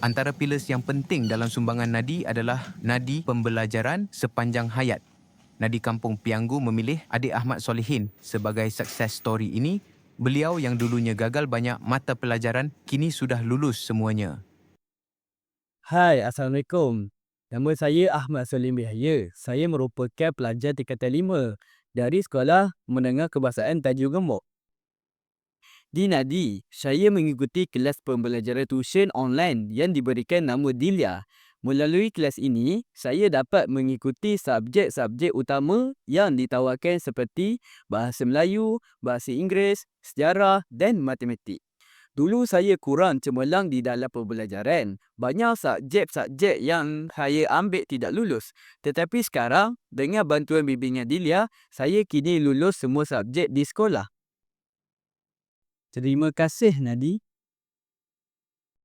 Antara pillars yang penting dalam sumbangan Nadi adalah Nadi Pembelajaran Sepanjang Hayat. Nadi Kampung Pianggu memilih adik Ahmad Solihin sebagai success story ini. Beliau yang dulunya gagal banyak mata pelajaran kini sudah lulus semuanya. Hai, Assalamualaikum. Nama saya Ahmad Solim Yahya. Saya merupakan pelajar tingkatan 5 dari Sekolah Menengah Kebahasaan Tanjung Gemuk. Di Nadi, saya mengikuti kelas pembelajaran tuition online yang diberikan nama Dilia. Melalui kelas ini, saya dapat mengikuti subjek-subjek utama yang ditawarkan seperti Bahasa Melayu, Bahasa Inggeris, Sejarah dan Matematik. Dulu saya kurang cemerlang di dalam pembelajaran. Banyak subjek-subjek yang saya ambil tidak lulus. Tetapi sekarang, dengan bantuan bimbingan Dilia, saya kini lulus semua subjek di sekolah. Terima kasih Nadi.